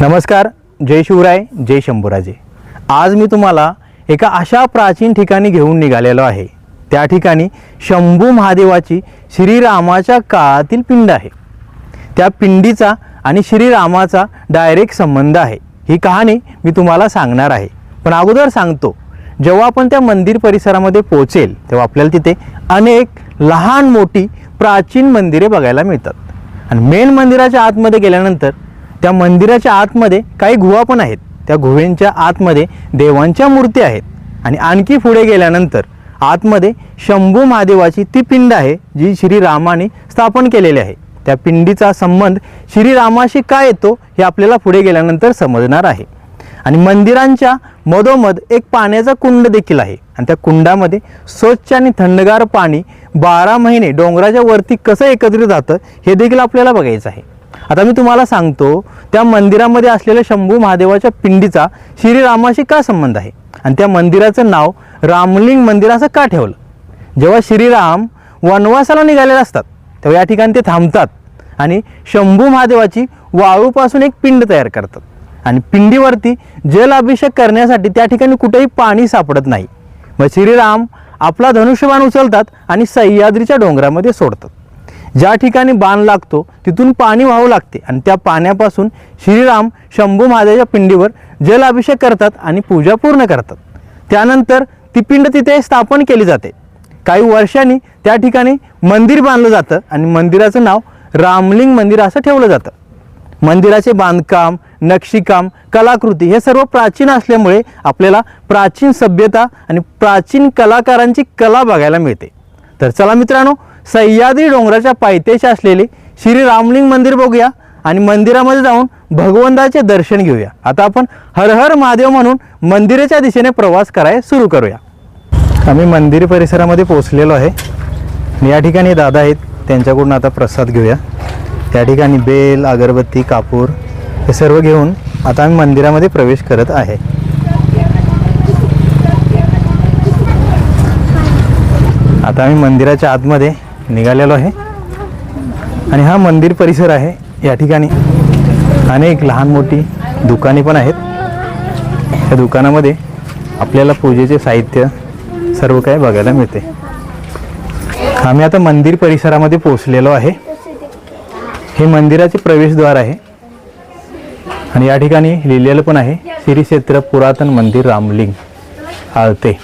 नमस्कार जय शिवराय जय शंभूराजे. आज मी तुम्हाला एका अशा प्राचीन ठिकाणी घेऊन निघालेलो आहे. त्या ठिकाणी शंभू महादेवाची श्रीरामाच्या काळातील पिंड आहे. त्या पिंडीचा आणि श्रीरामाचा डायरेक्ट संबंध आहे. ही कहाणी मी तुम्हाला सांगणार आहे. पण अगोदर सांगतो जेव्हा आपण त्या मंदिर परिसरामध्ये पोहोचेल तेव्हा आपल्याला तिथे अनेक लहान मोठी प्राचीन मंदिरे बघायला मिळतात. आणि मेन मंदिराच्या आतमध्ये गेल्यानंतर त्या मंदिराच्या आतमध्ये काही गुहा पण आहेत. त्या गुहेंच्या आतमध्ये देवांच्या मूर्ती आहेत. आणि आणखी पुढे गेल्यानंतर आतमध्ये शंभू महादेवाची ती पिंड आहे जी श्रीरामाने स्थापन केलेली आहे. त्या पिंडीचा संबंध श्रीरामाशी काय येतो हे आपल्याला पुढे गेल्यानंतर समजणार आहे. आणि मंदिरांच्या मधोमध एक पाण्याचा कुंड देखील आहे. आणि त्या कुंडामध्ये स्वच्छ आणि थंडगार पाणी बारा महिने डोंगराच्या वरती कसं एकत्रित जातं हे देखील आपल्याला बघायचं आहे. आता मी तुम्हाला सांगतो त्या मंदिरामध्ये असलेल्या शंभू महादेवाच्या पिंडीचा श्रीरामाशी का संबंध आहे? आणि त्या मंदिराचं नाव रामलिंग मंदिर असं का ठेवलं? जेव्हा श्रीराम वनवासाला निघालेले असतात तेव्हा या ठिकाणी ते थांबतात आणि शंभू महादेवाची वाळूपासून एक पिंड तयार करतात. आणि पिंडीवरती जल अभिषेक करण्यासाठी त्या ठिकाणी कुठेही पाणी सापडत नाही. मग श्रीराम आपला धनुष्यबाण उचलतात आणि सह्याद्रीच्या डोंगरामध्ये सोडतात. ज्या ठिकाणी बाण लागतो तिथून पाणी वाहू लागते आणि त्या पाण्यापासून श्रीराम शंभू महादेवाच्या पिंडीवर जल अभिषेक करतात आणि पूजा पूर्ण करतात. त्यानंतर ती पिंड तिथे स्थापन केली जाते. काही वर्षांनी त्या ठिकाणी मंदिर बांधलं जातं आणि मंदिराचं नाव रामलिंग मंदिर असं ठेवलं जातं. मंदिराचे बांधकाम नक्षीकाम कलाकृती हे सर्व प्राचीन असल्यामुळे आपल्याला प्राचीन सभ्यता आणि प्राचीन कलाकारांची कला बघायला मिळते. तर चला मित्रांनो सह्याद्री डोंगराच्या पायथ्याशी असलेले श्री रामलिंग मंदिर बघूया आणि मंदिरामध्ये जाऊन भगवंताचे दर्शन घेऊया. आता आपण हर हर महादेव म्हणून मंदिराच्या दिशेने प्रवास करायला सुरू करूया. आम्ही मंदिर परिसरामध्ये पोहोचलेलो आहे. या ठिकाणी दादा आहेत त्यांच्याकडून आता प्रसाद घेऊया. त्या ठिकाणी बेल अगरबत्ती कापूर हे सर्व घेऊन आता आम्ही मंदिरामध्ये प्रवेश करत आहे. आता आम्ही मंदिराच्या आतमध्ये निघालेलो आहे. आणि हा मंदिर परिसर आहे या ठिकाणी. अनेक लहान मोठी दुकाने पण आहेत. या दुकानामध्ये आपल्याला पूजेचे साहित्य सर्व काही बघायला मिळते. आम्ही आता मंदिर परिसरामध्ये पोचलेलो आहे. हे मंदिराचे प्रवेशद्वार आहे. आणि या ठिकाणी लिहिलेलं पण आहे श्री क्षेत्र पुरातन मंदिर रामलिंग आळते.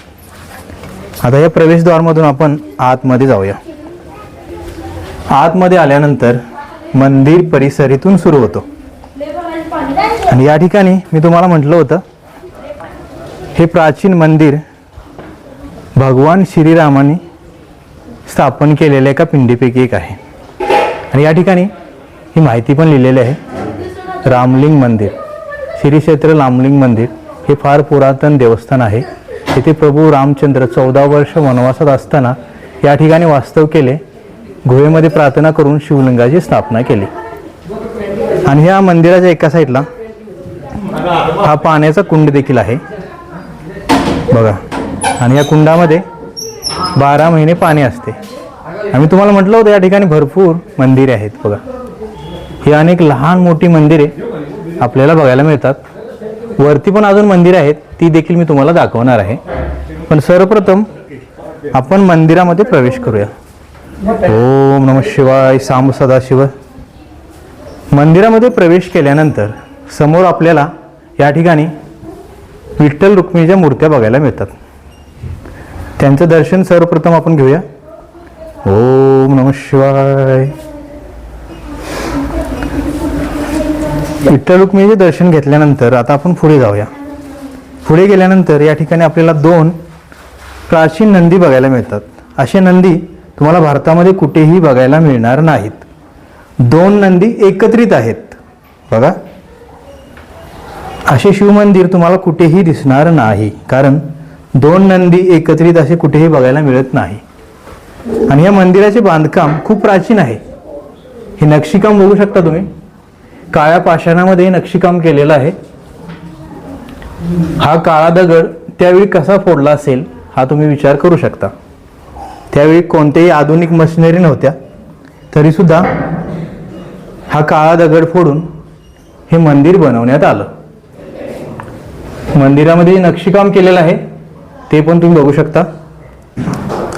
आता या प्रवेशद्वारमधून आपण आतमध्ये जाऊया. आतमध्ये आल्यानंतर मंदिर परिसरीतून सुरू होतो. आणि या ठिकाणी मी तुम्हाला म्हटलं होतं हे प्राचीन मंदिर भगवान श्रीरामाने स्थापन केलेल्या एका पिंडीपैकी एक आहे. आणि या ठिकाणी ही माहिती पण लिहिलेली आहे रामलिंग मंदिर. श्री क्षेत्र रामलिंग मंदिर हे फार पुरातन देवस्थान आहे. येथे प्रभू रामचंद्र चौदा वर्ष वनवासात असताना या ठिकाणी वास्तव केले. गुहेमध्ये प्रार्थना करून शिवलिंगाची स्थापना केली. आणि ह्या मंदिराच्या एका साईडला हा पाण्याचा कुंड देखील आहे. बघा. आणि या कुंडामध्ये बारा महिने पाणी असते. आम्ही तुम्हाला म्हटलं होतं या ठिकाणी भरपूर मंदिरे आहेत. बघा. ही अनेक लहान मोठी मंदिरे आपल्याला बघायला मिळतात. वरती पण अजून मंदिरं आहेत. ती देखील मी तुम्हाला दाखवणार आहे. पण सर्वप्रथम आपण मंदिरामध्ये प्रवेश करूया. ओम नम शिवाय सांब सदाशिव. मंदिरामध्ये प्रवेश केल्यानंतर समोर आपल्याला या ठिकाणी विठ्ठल रुक्मिणीच्या मूर्त्या बघायला मिळतात. त्यांचं दर्शन सर्वप्रथम आपण घेऊया. ओम नम शिवाय. विठ्ठल रुक्मिणीचे दर्शन घेतल्यानंतर आता आपण पुढे जाऊया. पुढे गेल्यानंतर या ठिकाणी आपल्याला दोन प्राचीन नंदी बघायला मिळतात. असे नंदी तुम्हाला भारतामध्ये कुठेही बघायला मिळणार नाहीत. दोन नंदी एकत्रित आहेत. बघा. असे शिवमंदिर तुम्हाला कुठेही दिसणार नाही. कारण दोन नंदी एकत्रित असे कुठेही बघायला मिळत नाही. आणि या मंदिराचे बांधकाम खूप प्राचीन आहे. हे नक्षीकाम बघू शकता तुम्ही. काळ्या पाषाणामध्ये नक्षीकाम केलेलं आहे. हा काळा दगड त्यावेळी कसा फोडला असेल हा तुम्ही विचार करू शकता. त्यावेळी कोणत्याही आधुनिक मशिनरी नव्हत्या. तरीसुद्धा हा काळा दगड फोडून हे मंदिर बनवण्यात आलं. मंदिरामध्ये जे नक्षीकाम केलेलं आहे. ते पण तुम्ही बघू शकता.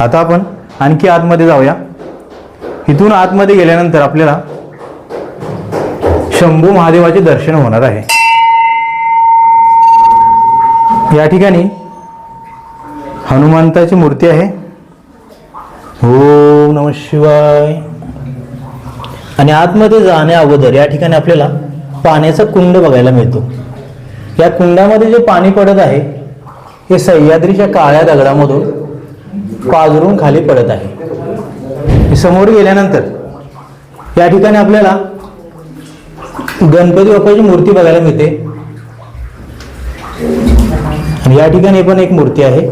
आता आपण आणखी आतमध्ये जाऊया. इथून आतमध्ये गेल्यानंतर आपल्याला शंभू महादेवाचे दर्शन होणार आहे. या ठिकाणी हनुमंताची मूर्ती आहे. ओम नम शिवाय. आणि आतमध्ये जाण्या अगोदर या ठिकाणी आपल्याला पाण्याचा कुंड बघायला मिळतो. या कुंडामध्ये जे पाणी पडत आहे हे सह्याद्रीच्या काळ्या दगडामधून पाजरून खाली पडत आहे. समोर गेल्यानंतर या ठिकाणी आपल्याला गणपती बाप्पाची मूर्ती बघायला मिळते. आणि या ठिकाणी पण एक मूर्ती आहे.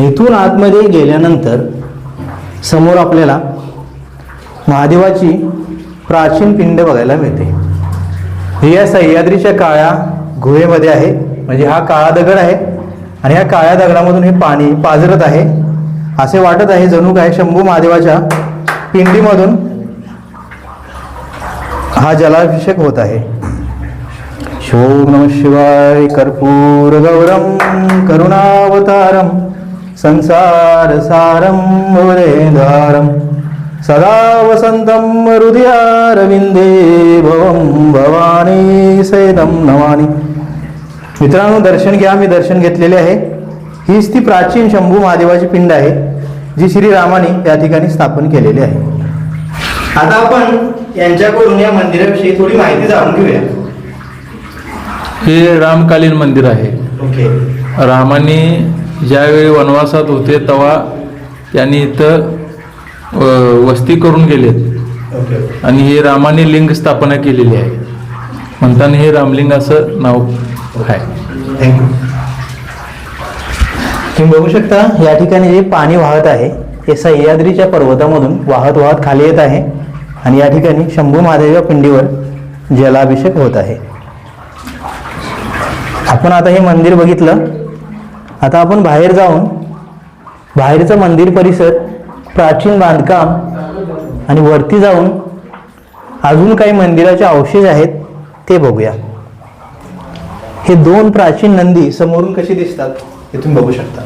इथून आतमध्ये गेल्यानंतर समोर आपल्याला महादेवाची प्राचीन पिंड बघायला मिळते. ही या सह्याद्रीच्या काळ्या गुहेमध्ये आहे. म्हणजे हा काळा दगड आहे आणि ह्या काळ्या दगडामधून हे पाणी पाजरत आहे. असे वाटत आहे जणू काय शंभू महादेवाच्या पिंडीमधून हा जलाभिषेक होत आहे. शोम नम शिवाय कर्पूर गौरम करुणावतारम. संसार सारम मुरेधारम सदा वसंतम हृदयारविंदे भवम भवानी सैदम नमानी मित्रांनो दर्शन घ्या मी दर्शन घेतलेले आहे. हीच ती प्राचीन शंभू महादेवाची पिंड आहे जी श्रीरामाने या ठिकाणी स्थापन केलेली आहे. आता आपण यांच्याकडून या मंदिराविषयी थोडी माहिती जाणून घेऊया. हे रामकालीन मंदिर आहे. ओके. रामाने ज्यावेळी वनवासात होते तेव्हा त्यांनी इथं वस्ती करून गेलेत. आणि हे रामाने लिंग स्थापना केलेली आहे. म्हणताना हे रामलिंग असं नाव आहे. थँक्यू तुम्ही बघू शकता या ठिकाणी जे पाणी वाहत आहे ते सह्याद्रीच्या पर्वतामधून वाहत वाहत खाली येत आहे. आणि या ठिकाणी शंभू महादेवा पिंडीवर जलाभिषेक होत आहे. आपण आता हे मंदिर बघितलं. आता आपण बाहेर जाऊन बाहेरचं मंदिर परिसर प्राचीन बांधकाम आणि वरती जाऊन अजून काही मंदिराचे अवशेष आहेत ते बघूया. हे दोन प्राचीन नंदी समोरून कशी दिसतात हे तुम्ही बघू शकता.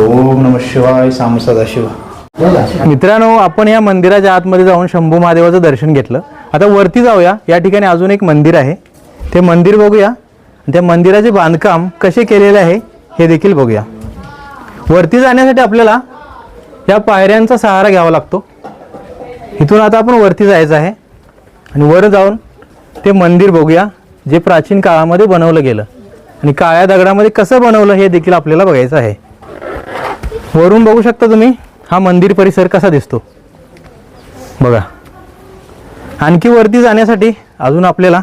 ओम नम शिवाय साम सदाशिवा. मित्रांनो आपण या मंदिराच्या आतमध्ये जाऊन शंभू महादेवाचं दर्शन घेतलं. आता वरती जाऊया या ठिकाणी अजून एक मंदिर आहे. ते मंदिर बघूया. त्या मंदिराचे बांधकाम कसे केलेले आहे हे देखील बघूया. वरती जाण्यासाठी आपल्याला या पायऱ्यांचा सहारा घ्यावा लागतो. इथून आता आपण वरती जायचं आहे. आणि वर जाऊन ते मंदिर बघूया जे प्राचीन काळामध्ये बनवलं गेलं. आणि काळ्या दगडामध्ये कसं बनवलं हे देखील आपल्याला बघायचं आहे. वरून बघू शकता तुम्ही हा मंदिर परिसर कसा दिसतो. बघा. आणखी वरती जाण्यासाठी अजून आपल्याला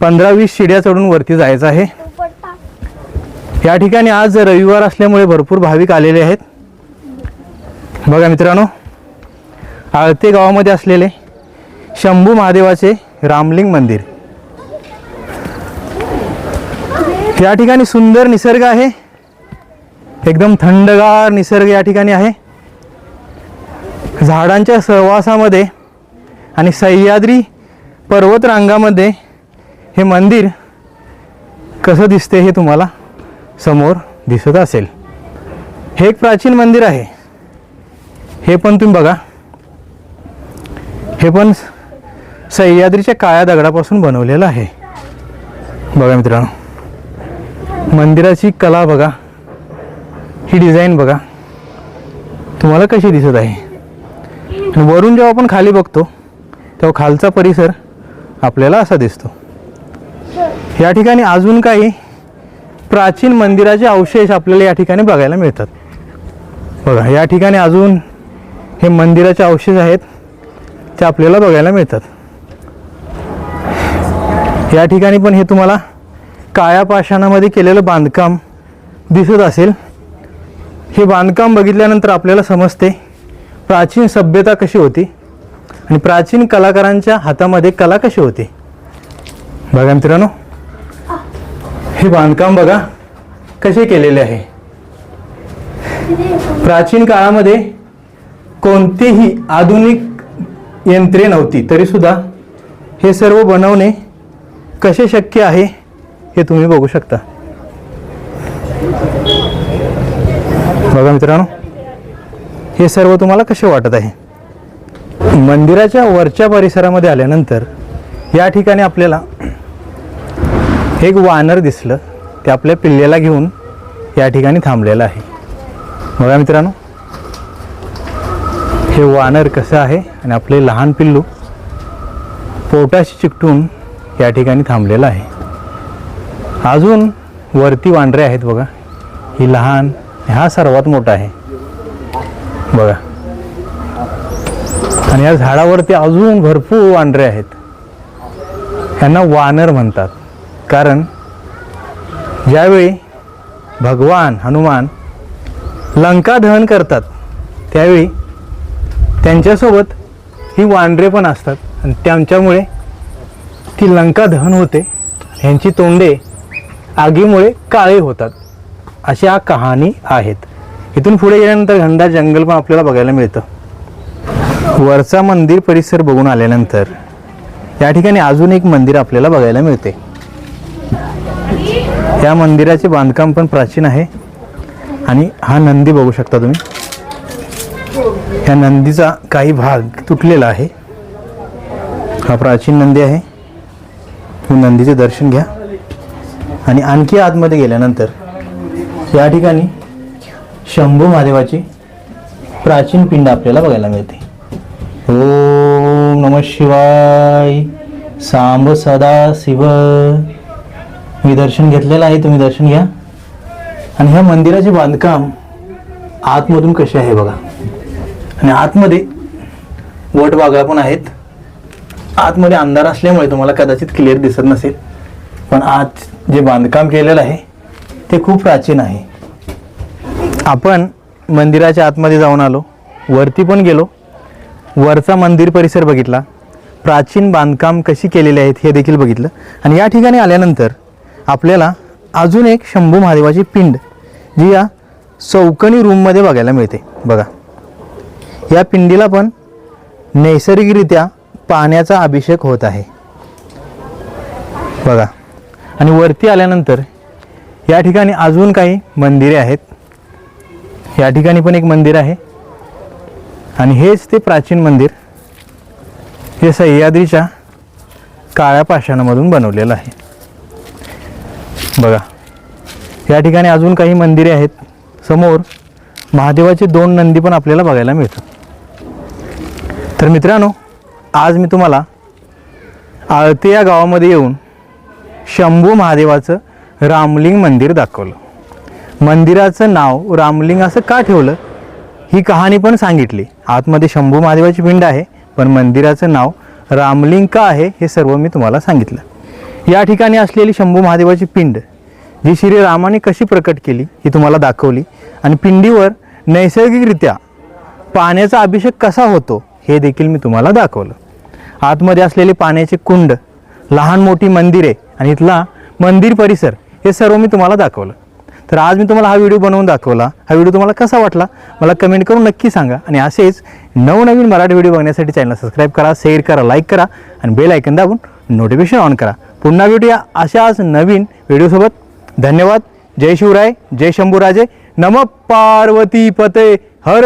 पंधरा वीस शिड्या चढून वरती जायचं आहे. या ठिकाणी आज रविवार असल्यामुळे भरपूर भाविक आलेले आहेत. बघा मित्रांनो आळते गावामध्ये असलेले शंभू महादेवाचे रामलिंग मंदिर. या ठिकाणी सुंदर निसर्ग आहे. एकदम थंडगार निसर्ग या ठिकाणी आहे. झाडांच्या सहवासामध्ये आणि सह्याद्री पर्वतरांगामध्ये हे मंदिर कसं दिसते हे तुम्हाला समोर दिसत असेल. हे एक प्राचीन मंदिर आहे. हे पण तुम्ही बघा. हे पण सह्याद्रीच्या काळ्या दगडापासून बनवलेलं आहे. बघा मित्रांनो. मंदिराची कला बघा. ही डिझाईन बघा. तुम्हाला कशी दिसत आहे? आणि वरून जेव्हा आपण खाली बघतो तेव्हा खालचा परिसर आपल्याला असा दिसतो. या ठिकाणी अजून काही प्राचीन मंदिराचे अवशेष आपल्याला या ठिकाणी बघायला मिळतात. बघा या ठिकाणी अजून हे मंदिराचे अवशेष आहेत ते आपल्याला बघायला मिळतात. या ठिकाणी पण हे तुम्हाला काळ्या पाषाणामध्ये केलेलं बांधकाम दिसत असेल. हे बांधकाम बघितल्यानंतर आपल्याला समजते प्राचीन सभ्यता कशी होती आणि प्राचीन कलाकारांच्या हातामध्ये कला कशी होती. बघा मित्रांनो हे बांधकाम बघा कसे केलेले आहे. प्राचीन काळामध्ये कोणतीही आधुनिक यंत्रे नव्हती तरी सुद्धा हे सर्व बनवणे कसे शक्य आहे हे तुम्ही बघू शकता. बघा मित्रांनो हे सर्व तुम्हाला कसे वाटत आहे? मंदिराच्या वरच्या परिसरामध्ये आल्यानंतर या ठिकाणी आपल्याला एक वानर दिसलं ते आपल्या पिल्लेला घेऊन या ठिकाणी थांबलेलं आहे. बघा मित्रांनो हे वानर कसं आहे आणि आपले लहान पिल्लू पोटाशी चिकटून या ठिकाणी थांबलेलं आहे. अजून वरती वांढरे आहेत बघा. ही लहान हा सर्वात मोठा आहे. बघा. आणि या झाडावरती अजून भरपूर वांढरे आहेत. ह्यांना वानर म्हणतात. कारण ज्यावेळी भगवान हनुमान लंका दहन करतात त्यावेळी त्यांच्यासोबत ही वानरे पण असतात आणि त्यांच्यामुळे ती लंका दहन होते. ह्यांची तोंडे आगीमुळे काळे होतात. अशा कहाणी आहेत. इथून पुढे गेल्यानंतर घंडा जंगल पण आपल्याला बघायला मिळतं. वरचा मंदिर परिसर बघून आल्यानंतर या ठिकाणी अजून एक मंदिर आपल्याला बघायला मिळते. या मंदिराचे बांधकाम पण प्राचीन आहे. आणि हा नंदी बघू शकता तुम्ही. या नंदीचा काही भाग तुटलेला आहे. हा प्राचीन नंदी आहे. तुम्ही नंदीचे दर्शन घ्या. आणि आणखी आतमध्ये गेल्यानंतर या ठिकाणी शंभू महादेवाची प्राचीन पिंड आपल्याला बघायला मिळते. ओम नम शिवाय. सांब सदा शिव. मी दर्शन घेतलेलं आहे तुम्ही दर्शन घ्या. आणि ह्या मंदिराचे बांधकाम आतमधून कसे आहे बघा. आणि आतमध्ये वट वाघळा पण आहेत. आतमध्ये अंधार असल्यामुळे तुम्हाला कदाचित क्लिअर दिसत नसेल. पण आज जे बांधकाम केलेलं आहे ते खूप प्राचीन आहे. आपण मंदिराच्या आतमध्ये जाऊन आलो. वरती पण गेलो. वरचा मंदिर परिसर बघितला. प्राचीन बांधकाम कशी केलेली आहेत हे देखील बघितलं. आणि या ठिकाणी आल्यानंतर आपल्याला अजून एक शंभू महादेवाची पिंड जी या चौकणी रूममध्ये बघायला मिळते. बघा. या पिंडीला पण नैसर्गिकरित्या पाण्याचा अभिषेक होत आहे. बघा. आणि वरती आल्यानंतर या ठिकाणी अजून काही मंदिरे आहेत. या ठिकाणी पण एक मंदिर आहे. आणि हेच ते प्राचीन मंदिर हे सह्याद्रीच्या काळ्या पाषाणामधून बनवलेलं आहे. बघा. या ठिकाणी अजून काही मंदिरे आहेत. समोर महादेवाचे दोन नंदी पण आपल्याला बघायला मिळतात. तर मित्रांनो आज मी तुम्हाला आळते या गावामध्ये येऊन शंभू महादेवाचं रामलिंग मंदिर दाखवलं. मंदिराचं नाव रामलिंग असं का ठेवलं? ही कहाणी पण सांगितली. आतमध्ये शंभू महादेवाची पिंड आहे पण मंदिराचं नाव रामलिंग का आहे हे सर्व मी तुम्हाला सांगितलं. या ठिकाणी असलेली शंभू महादेवाची पिंड जी श्रीरामाने कशी प्रकट केली ही तुम्हाला दाखवली. आणि पिंडीवर नैसर्गिकरित्या पाण्याचा अभिषेक कसा होतो हे देखील मी तुम्हाला दाखवलं. आतमध्ये असलेले पाण्याचे कुंड लहान मोठी मंदिरे आणि इथला मंदिर परिसर हे सर्व मी तुम्हाला दाखवलं. तर आज मी तुम्हाला हा व्हिडिओ बनवून दाखवला. हा व्हिडिओ तुम्हाला कसा वाटला मला कमेंट करून नक्की सांगा. आणि असेच नवनवीन मराठी व्हिडिओ बघण्यासाठी चॅनल सबस्क्राईब करा शेअर करा लाईक करा आणि बेल ऐकन दाबून नोटिफिकेशन ऑन करा. पुन्हा भेटूया अशाच नवीन व्हिडिओसोबत. धन्यवाद. जय शिवराय जय शंभूराजे. नम पार्वती पते. हर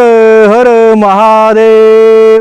हर महादेव.